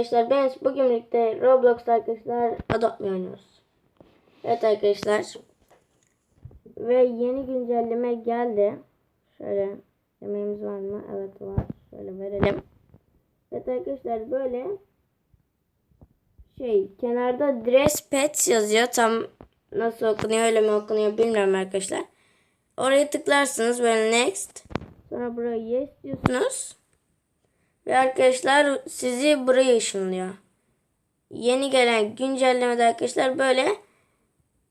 Arkadaşlar. Ben bugün birlikte Roblox'ta arkadaşlar Adopt oynuyoruz. Evet arkadaşlar. Ve yeni güncelleme geldi. Şöyle yemeğimiz var mı? Evet var. Şöyle verelim. Evet arkadaşlar böyle şey kenarda dress pets yazıyor. Tam nasıl okunuyor öyle mi okunuyor bilmiyorum arkadaşlar. Oraya tıklarsınız böyle next. Sonra buraya yes diyorsunuz. Ve arkadaşlar sizi buraya ışınlıyor. Yeni gelen güncellemede arkadaşlar böyle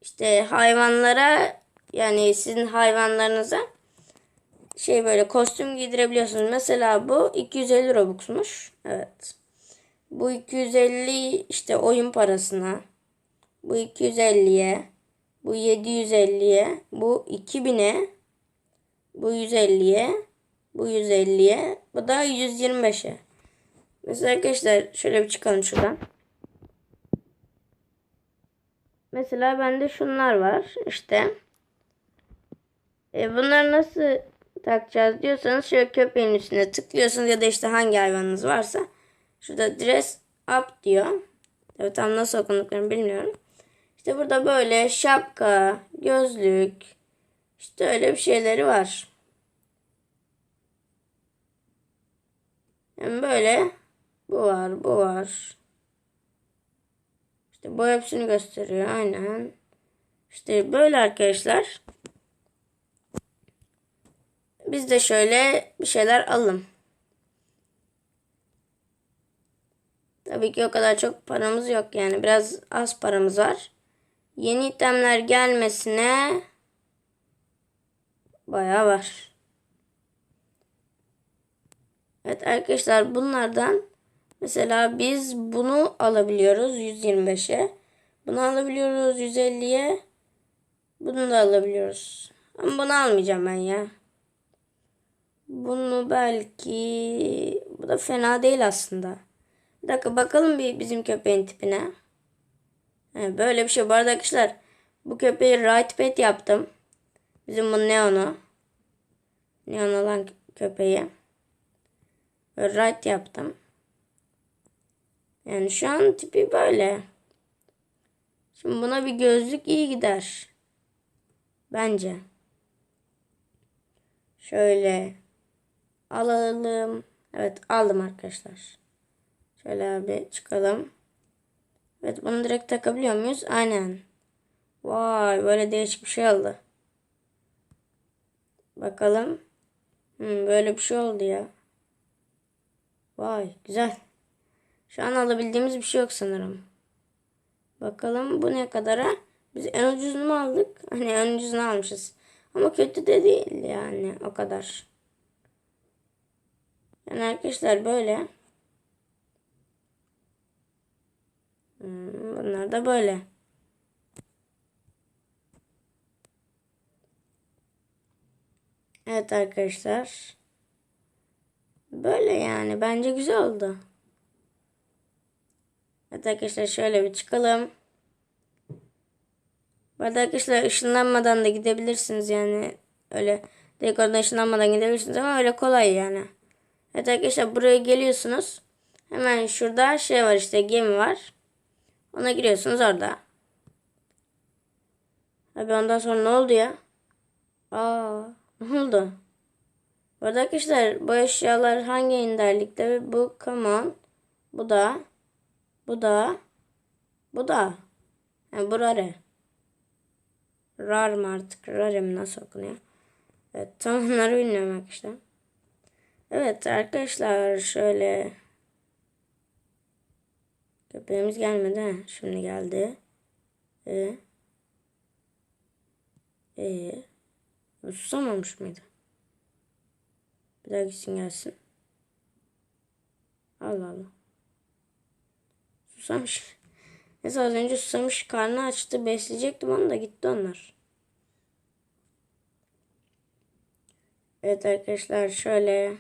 işte hayvanlara yani sizin hayvanlarınıza şey böyle kostüm giydirebiliyorsunuz. Mesela bu 250 Robux'muş. Evet. Bu 250 işte oyun parasına. Bu 250'ye. Bu 750'ye. Bu 2000'e. Bu 150'ye. Bu 150'ye. Bu da 125'e. Mesela arkadaşlar şöyle bir çıkalım şuradan. Mesela bende şunlar var. İşte. E bunları nasıl takacağız diyorsanız şöyle köpeğin üstüne tıklıyorsunuz ya da işte hangi hayvanınız varsa. Şurada dress up diyor. Evet tam nasıl okunduklarını bilmiyorum. İşte burada böyle şapka, gözlük, işte öyle bir şeyleri var. Yani böyle bu var, bu var. İşte bu hepsini gösteriyor aynen. İşte böyle arkadaşlar. Biz de şöyle bir şeyler alalım. Tabii ki o kadar çok paramız yok yani. Biraz az paramız var. Yeni itemler gelmesine bayağı var. Evet arkadaşlar bunlardan mesela biz bunu alabiliyoruz 125'e. Bunu alabiliyoruz 150'ye. Bunu da alabiliyoruz. Ama bunu almayacağım ben ya. Bunu belki bu da fena değil aslında. Bir dakika bakalım bir bizim köpeğin tipine. He, böyle bir şey. Bu arada arkadaşlar bu köpeği right pet yaptım. Bizim bu Neon'u. Neon olan köpeği. Right yaptım. Yani şu an tipi böyle. Şimdi buna bir gözlük iyi gider. Bence. Şöyle alalım. Evet aldım arkadaşlar. Şöyle abi çıkalım. Evet bunu direkt takabiliyor muyuz? Aynen. Vay böyle değişik bir şey oldu. Bakalım. Hmm, böyle bir şey oldu ya. Vay güzel. Şu an alabildiğimiz bir şey yok sanırım. Bakalım bu ne kadara? Biz en ucuzunu mu aldık? Hani en ucuzunu almışız. Ama kötü de değil yani o kadar. Yani arkadaşlar böyle. Hmm, bunlar da böyle. Evet arkadaşlar. Böyle yani. Bence güzel oldu. Evet arkadaşlar şöyle bir çıkalım. Bu arada arkadaşlar ışınlanmadan da gidebilirsiniz yani. Öyle direkt oradan ışınlanmadan gidebilirsiniz ama öyle kolay yani. Evet arkadaşlar buraya geliyorsunuz. Hemen şurada şey var işte gemi var. Ona giriyorsunuz orada. Abi ondan sonra ne oldu ya? Aa, ne oldu? Bu arada arkadaşlar bu eşyalar hangi inderlikte? Bu common. Bu da. Bu da. Bu da. Yani bu. Rar mı artık? Rare mi nasıl okunuyor? Evet tam onları bilmiyorum arkadaşlar. Evet arkadaşlar şöyle. Köpeğimiz gelmedi. Şimdi geldi. E. E. Susamamış mıydı? Bir daha gitsin gelsin. Allah Allah. Susamış. Neyse az önce susamış karnı açtı. Besleyecektim onu da gitti onlar. Evet arkadaşlar şöyle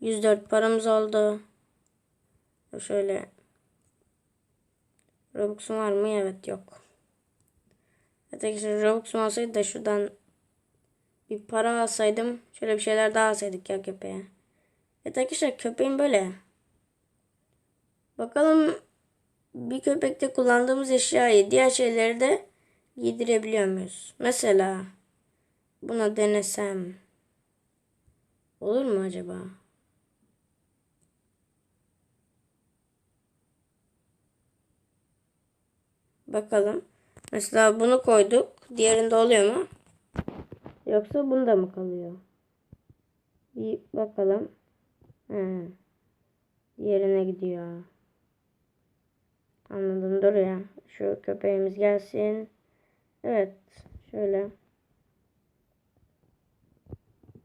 104 paramız oldu. Şöyle Robux'um var mı? Evet yok. Evet arkadaşlar Robux'um olsaydı da şuradan bir para alsaydım. Şöyle bir şeyler daha alsaydık ya köpeğe. Evet arkadaşlar köpeğim böyle. Bakalım bir köpekte kullandığımız eşyayı diğer şeyleri de giydirebiliyor muyuz? Mesela buna denesem olur mu acaba? Bakalım. Mesela bunu koyduk. Diğerinde oluyor mu? Yoksa bunda mı kalıyor? Bir bakalım. He. Diğerine gidiyor. Anladım dur ya. Şu köpeğimiz gelsin. Evet. Şöyle.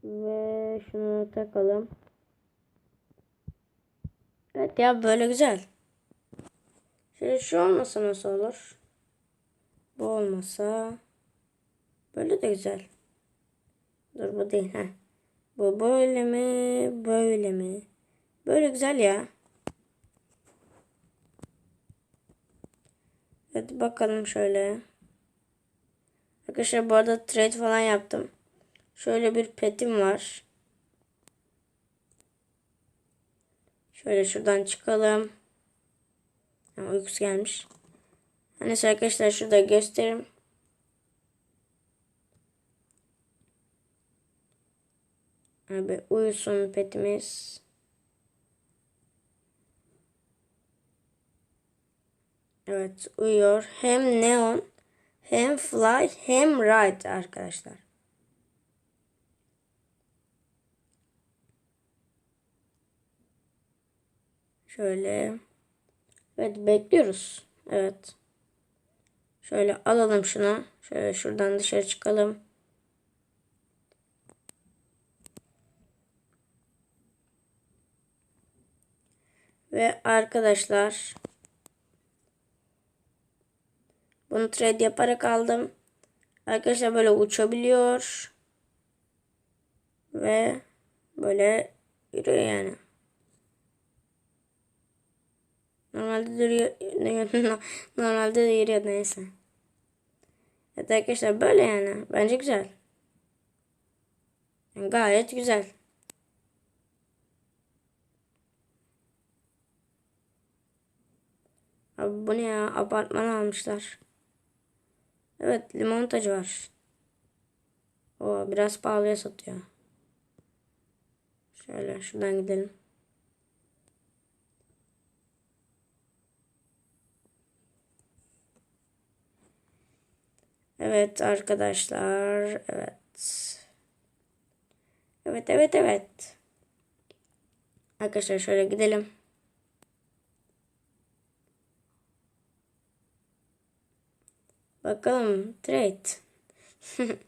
Ve şunu takalım. Evet ya böyle güzel. Şöyle şu olmasa nasıl olur? Bu olmasa. Böyle de güzel. Dur bu değil. Heh. Bu böyle mi? Böyle mi? Böyle güzel ya. Hadi bakalım şöyle. Arkadaşlar bu arada trade falan yaptım. Şöyle bir petim var. Şöyle şuradan çıkalım. Ha, uykusu gelmiş. Hani arkadaşlar şurada göstereyim. Abi uyusun petimiz. Evet uyuyor. Hem neon hem fly hem ride arkadaşlar. Şöyle. Evet bekliyoruz. Evet. Şöyle alalım şunu. Şöyle şuradan dışarı çıkalım. Ve arkadaşlar bunu trade yaparak aldım. Arkadaşlar böyle uçabiliyor. Ve böyle yürüyor yani. Normalde duruyor. Normalde de yürüyor neyse. Evet arkadaşlar böyle yani. Bence güzel. Gayet güzel. Abi bu ne ya? Apartman almışlar. Evet limonatacı var. O biraz pahalıya satıyor. Şöyle şuradan gidelim. Evet arkadaşlar. Evet. Evet evet evet. Arkadaşlar şöyle gidelim. Bakalım trade.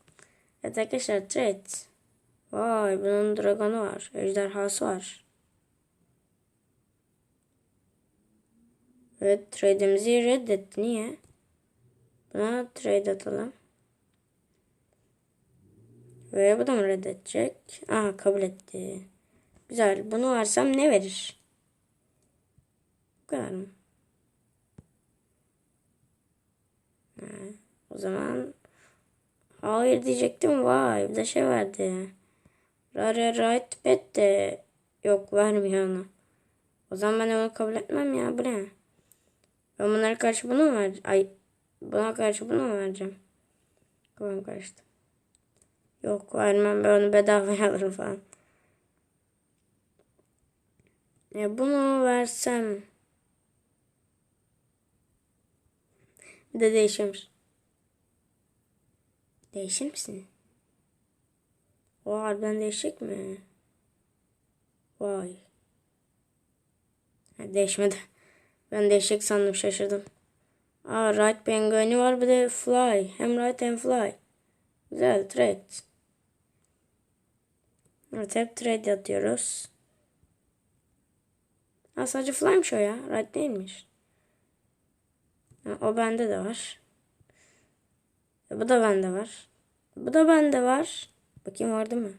evet arkadaşlar trade. Vay bunun dragonu var. Ejderhası var. Evet trade'imizi reddetti. Niye? Buna trade atalım. Ve bu da mı reddedecek? Aha kabul etti. Güzel. Bunu varsam ne verir? Bu kadar mı? O zaman hayır diyecektim. Vay bir de şey verdi. Rare right bet de yok vermiyor onu. O zaman ben onu kabul etmem ya. Bu ne? Ben bunlara karşı bunu mu ver? Ay Buna karşı bunu mu vereceğim? Kafam karıştı. Yok vermem ben onu bedavaya alırım falan. Ya bunu versem. Bir de değişiyormuş. Değişir misin? O harbiden değişecek mi? Vay. Ha, değişmedi. Ben değişecek sandım şaşırdım. Aa right pengueni var bir de fly. Hem right hem fly. Güzel trade. Evet hep trade atıyoruz. Ha sadece fly'mış o ya. Right değilmiş. O bende de var. Bu da bende var. Bu da bende var. Bakayım vardı mı?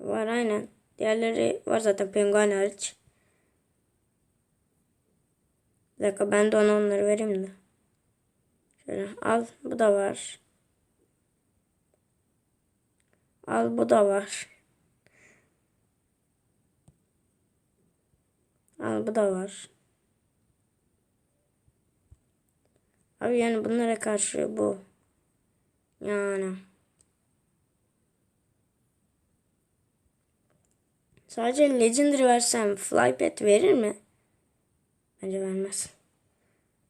Var aynen. Diğerleri var zaten penguen hariç. Bir dakika ben de ona onları vereyim de. Şöyle al bu da var. Al bu da var. Al bu da var. Abi yani bunlara karşı bu. Yani. Sadece Legendary versem Flypad verir mi? Bence vermez.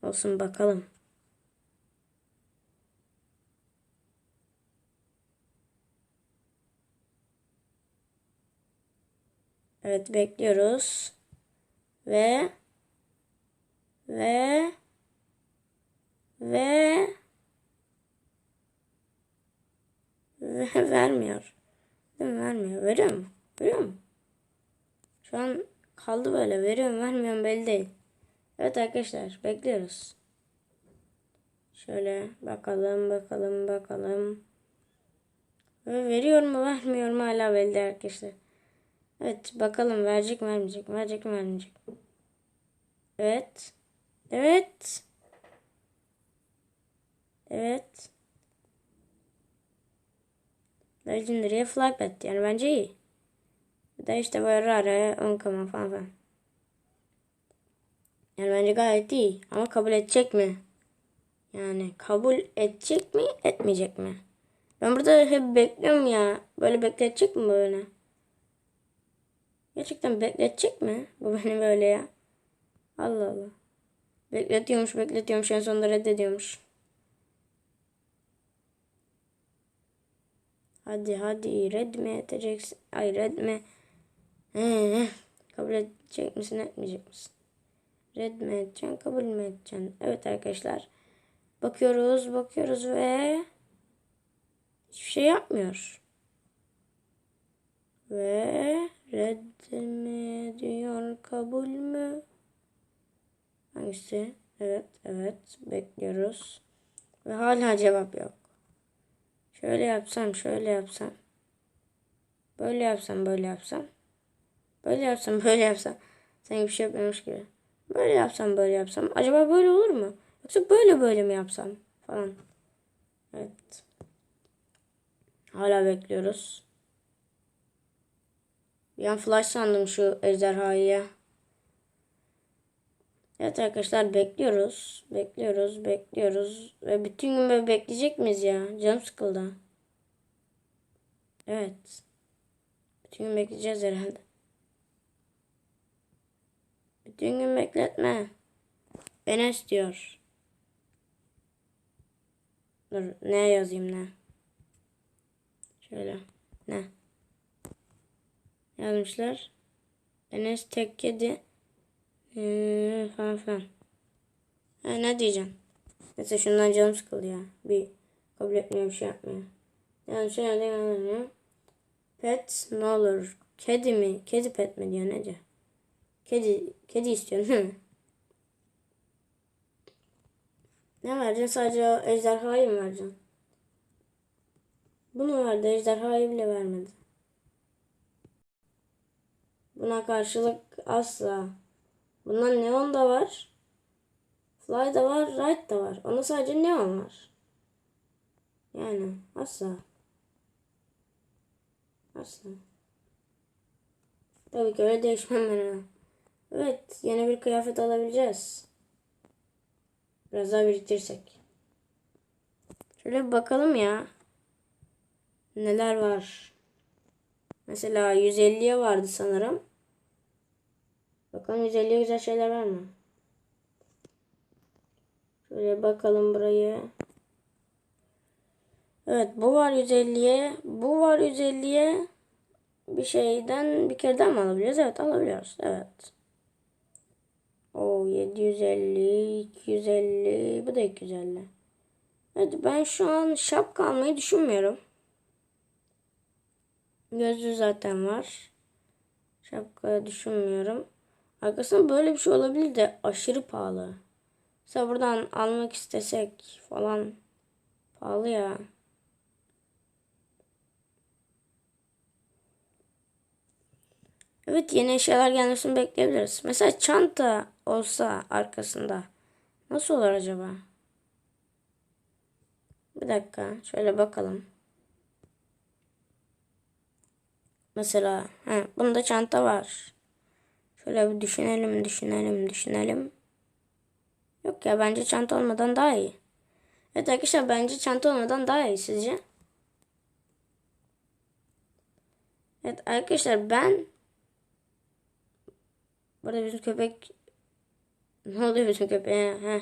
Olsun bakalım. Evet bekliyoruz. Ve ve ve ve vermiyor. Değil mi? Vermiyor. Veriyor mu? Veriyor mu? Şu an kaldı böyle. Veriyorum vermiyorum belli değil. Evet arkadaşlar bekliyoruz. Şöyle bakalım bakalım bakalım. Ve veriyor mu vermiyor mu hala belli değil arkadaşlar. Evet bakalım verecek mi vermeyecek mi verecek mi vermeyecek? Evet. Evet. Evet. Legendary'e Flypad yani bence iyi. Bir de işte böyle rare ön kama falan falan. Yani bence gayet iyi. Ama kabul edecek mi? Yani kabul edecek mi etmeyecek mi? Ben burada hep bekliyorum ya. Böyle bekletecek mi böyle? Gerçekten bekletecek mi? Bu beni böyle ya. Allah Allah. Bekletiyormuş bekletiyormuş en sonunda reddediyormuş. Hadi hadi red mi edeceksin? Ay red mi? He, kabul edecek misin etmeyecek misin? Red mi edeceksin kabul mü edeceksin? Evet arkadaşlar. Bakıyoruz bakıyoruz ve hiçbir şey yapmıyor. Ve red mi diyor kabul mü? Hangisi? Evet evet bekliyoruz. Ve hala cevap yok. Şöyle yapsam, şöyle yapsam. Böyle yapsam, böyle yapsam. Böyle yapsam, böyle yapsam. Sanki bir şey yapmamış gibi. Böyle yapsam, böyle yapsam. Acaba böyle olur mu? Yoksa böyle böyle mi yapsam? Falan. Evet. Hala bekliyoruz. Bir an flash sandım şu ejderhayı ya. Evet arkadaşlar bekliyoruz. Bekliyoruz, bekliyoruz. Ve bütün gün böyle bekleyecek miyiz ya? Canım sıkıldı. Evet. Bütün gün bekleyeceğiz herhalde. Bütün gün bekletme. Enes diyor. Dur ne yazayım ne? Şöyle. Ne? Yazmışlar. Enes tek kedi. Ee, falan filan. Ha, ne diyeceğim? Mesela şundan canım sıkıldı ya. Bir kabul etmiyor bir şey yapmıyor. Yani şöyle yani Pet ne olur? Kedi mi? Kedi pet mi diyor nece? Kedi, kedi istiyorsun değil mi? Ne vereceksin? Sadece ejderhayı mı vereceksin? Bunu verdi. Ejderhayı bile vermedi. Buna karşılık asla. Bundan neon da var. Fly da var. Right da var. Ona sadece neon var. Yani asla. Asla. Tabii ki öyle değişmem ben ona. Evet yeni bir kıyafet alabileceğiz. Biraz daha biriktirsek. Şöyle bir bakalım ya. Neler var. Mesela 150'ye vardı sanırım. Bakalım 150'ye güzel şeyler var mı? Şöyle bakalım burayı. Evet bu var 150'ye. Bu var 150'ye. Bir şeyden bir kereden mi alabiliyoruz? Evet alabiliyoruz. Evet. O 750, 250, bu da 250. Evet ben şu an şapka almayı düşünmüyorum. Gözlü zaten var. Şapka düşünmüyorum. Arkasında böyle bir şey olabilir de aşırı pahalı. Mesela buradan almak istesek falan pahalı ya. Evet yeni eşyalar gelmesini bekleyebiliriz. Mesela çanta olsa arkasında nasıl olur acaba? Bir dakika şöyle bakalım. Mesela he, bunda çanta var. Şöyle bir düşünelim, düşünelim, düşünelim. Yok ya bence çanta olmadan daha iyi. Evet arkadaşlar bence çanta olmadan daha iyi sizce? Evet arkadaşlar ben Burada bizim köpek ne oluyor bizim köpeğe? Heh,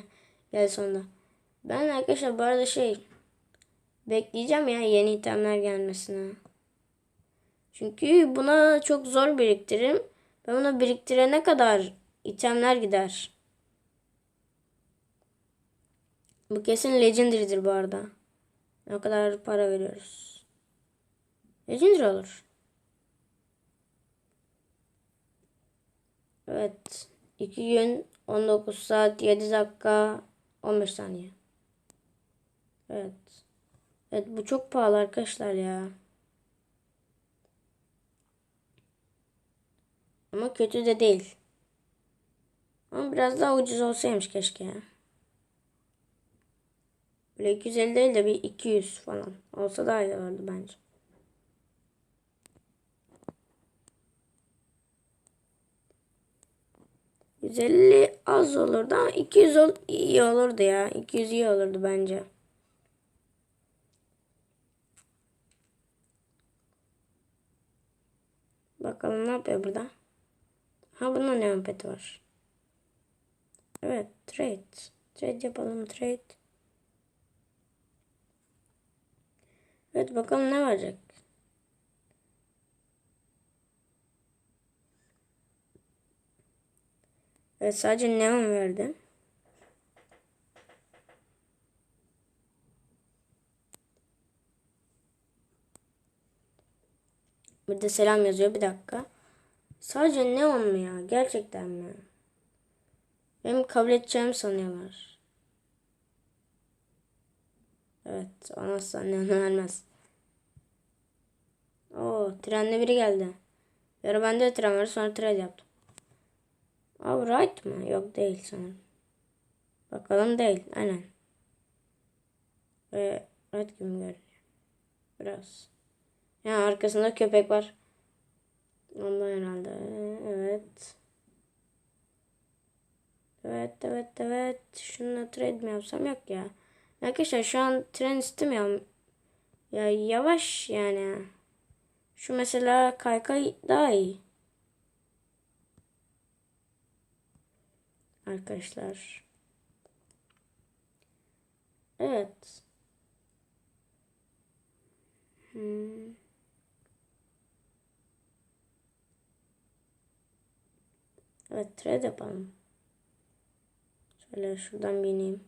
geldi sonunda. Ben arkadaşlar bu arada şey bekleyeceğim ya yeni itemler gelmesine. Çünkü buna çok zor biriktiririm. Ben bunu biriktirene kadar itemler gider. Bu kesin legendary'dir bu arada. Ne kadar para veriyoruz. Legendary olur. Evet. 2 gün 19 saat 7 dakika 15 saniye. Evet. Evet bu çok pahalı arkadaşlar ya. Ama kötü de değil. Ama biraz daha ucuz olsaymış keşke ya. Böyle 250 değil de bir 200 falan olsa daha iyi olurdu bence. 150 az olurdu ama 200 ol iyi olurdu ya. 200 iyi olurdu bence. Bakalım ne yapıyor burada. Ha bunun ne peti var. Evet trade. Trade yapalım trade. Evet bakalım ne verecek. Evet sadece neon verdi. Bir de selam yazıyor bir dakika. Sadece neon mu ya? Gerçekten mi? Benim kabul edeceğimi sanıyorlar. Evet. Olmazsa neon vermez. Oo, trenle biri geldi. Yarı bende de tren var. Sonra trade yaptım. Alright mı? Yok değil sanırım. Bakalım değil. Aynen. Ve right gibi görünüyor. Biraz. Yani arkasında köpek var. Ondan herhalde. Evet. Evet evet evet. Şununla trade mi yapsam yok ya. Arkadaşlar şu an tren istemiyorum. Ya yavaş yani. Şu mesela kaykay daha iyi. arkadaşlar. Evet. Hmm. Evet trade yapalım. Şöyle şuradan bineyim.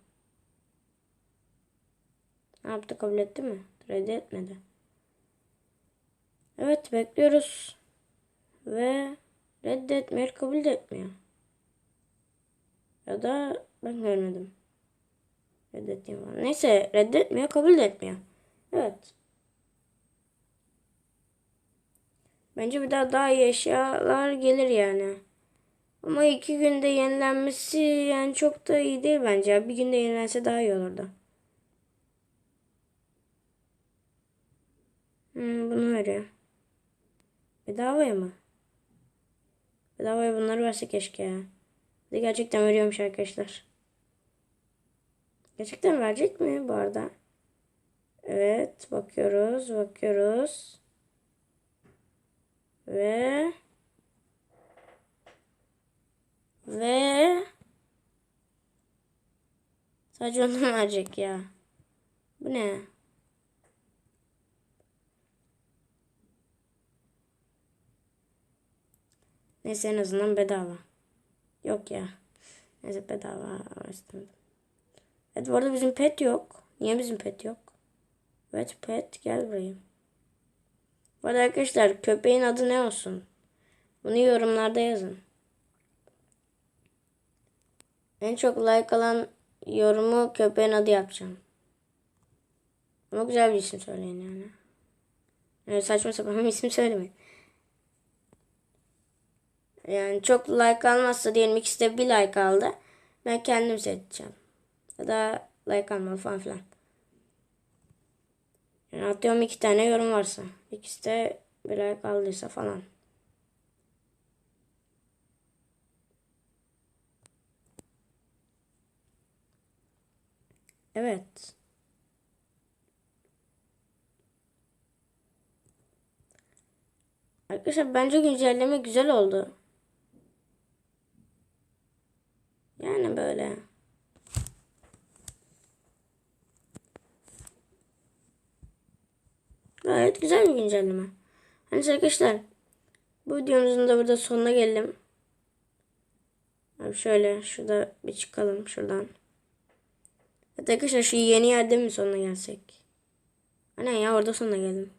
Ne yaptı kabul etti mi? Trade etmedi. Evet bekliyoruz. Ve reddetmiyor kabul de etmiyor. Ya da ben görmedim. Reddetmiyor falan. Neyse reddetmiyor kabul de etmiyor. Evet. Bence bir daha daha iyi eşyalar gelir yani. Ama iki günde yenilenmesi yani çok da iyi değil bence. Bir günde yenilense daha iyi olurdu. Hmm, bunu veriyor. Bedavaya mı? Bedavaya bunları verse keşke ya. De gerçekten veriyormuş arkadaşlar. Gerçekten verecek mi bu arada? Evet bakıyoruz bakıyoruz. Ve ve sadece onu verecek ya. Bu ne? Neyse en azından bedava. Yok ya. Neyse bedava istemedim. Evet bu arada bizim pet yok. Niye bizim pet yok? Evet pet gel buraya. Bu arada arkadaşlar köpeğin adı ne olsun? Bunu yorumlarda yazın. En çok like alan yorumu köpeğin adı yapacağım. Ama güzel bir isim söyleyin yani. Yani saçma sapan bir isim söylemeyin. Yani çok like almazsa diyelim ikisi de bir like aldı. Ben kendim seçeceğim. Ya da like almalı falan filan. Yani atıyorum iki tane yorum varsa. İkisi de bir like aldıysa falan. Evet. Arkadaşlar bence güncelleme güzel oldu. Yani böyle. Gayet güzel bir güncelleme. Hani arkadaşlar bu videomuzun da burada sonuna geldim. Abi şöyle şurada bir çıkalım şuradan. Evet arkadaşlar şu yeni yerde mi sonuna gelsek? Aynen ya orada sonuna geldim.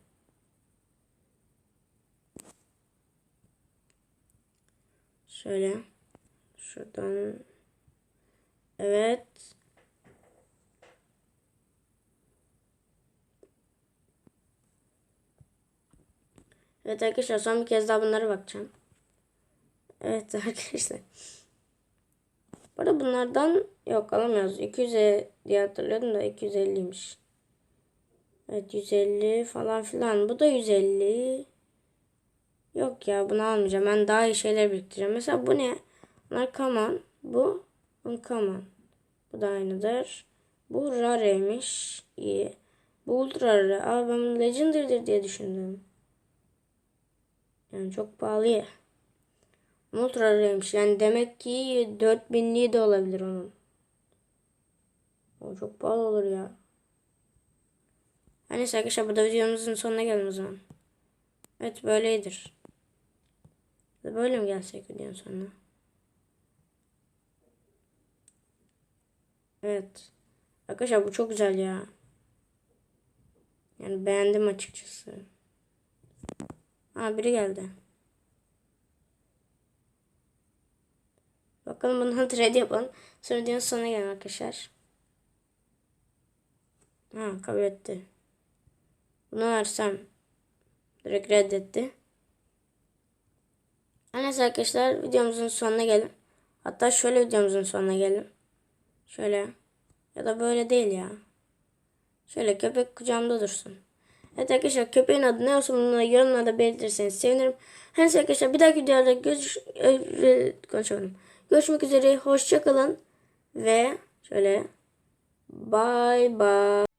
Şöyle. Şuradan. Evet. Evet arkadaşlar son bir kez daha bunlara bakacağım. Evet arkadaşlar. Bu arada bunlardan yok alamıyoruz. 200 diye hatırlıyordum da 250'ymiş. Evet 150 falan filan. Bu da 150. Yok ya bunu almayacağım. Ben daha iyi şeyler biriktireceğim. Mesela bu ne? Bunlar common. Bu uncommon. Bu da aynıdır. Bu rare'ymiş. İyi. Bu ultra rare. Aa ben bunu diye düşündüm. Yani çok pahalı ya. Ultra rare'ymiş. Yani demek ki 4000'liği de olabilir onun. O çok pahalı olur ya. Hani arkadaşlar burada videomuzun sonuna geldim o zaman. Evet böyledir. Böyle mi gelsek videonun sonuna? Evet. Arkadaşlar bu çok güzel ya. Yani beğendim açıkçası. Ha biri geldi. Bakalım bundan trade yapalım. Sonra videonun sonuna gelin arkadaşlar. Ha kabul etti. Bunu versem direkt reddetti. Neyse arkadaşlar videomuzun sonuna gelin. Hatta şöyle videomuzun sonuna gelin. Şöyle. Ya da böyle değil ya. Şöyle köpek kucağımda dursun. Evet arkadaşlar köpeğin adı ne olsun bunu yorumlarda belirtirseniz sevinirim. Her arkadaşlar bir dahaki videoda görüş e, konuşalım. Görüşmek üzere. Hoşçakalın. Ve şöyle bye bye.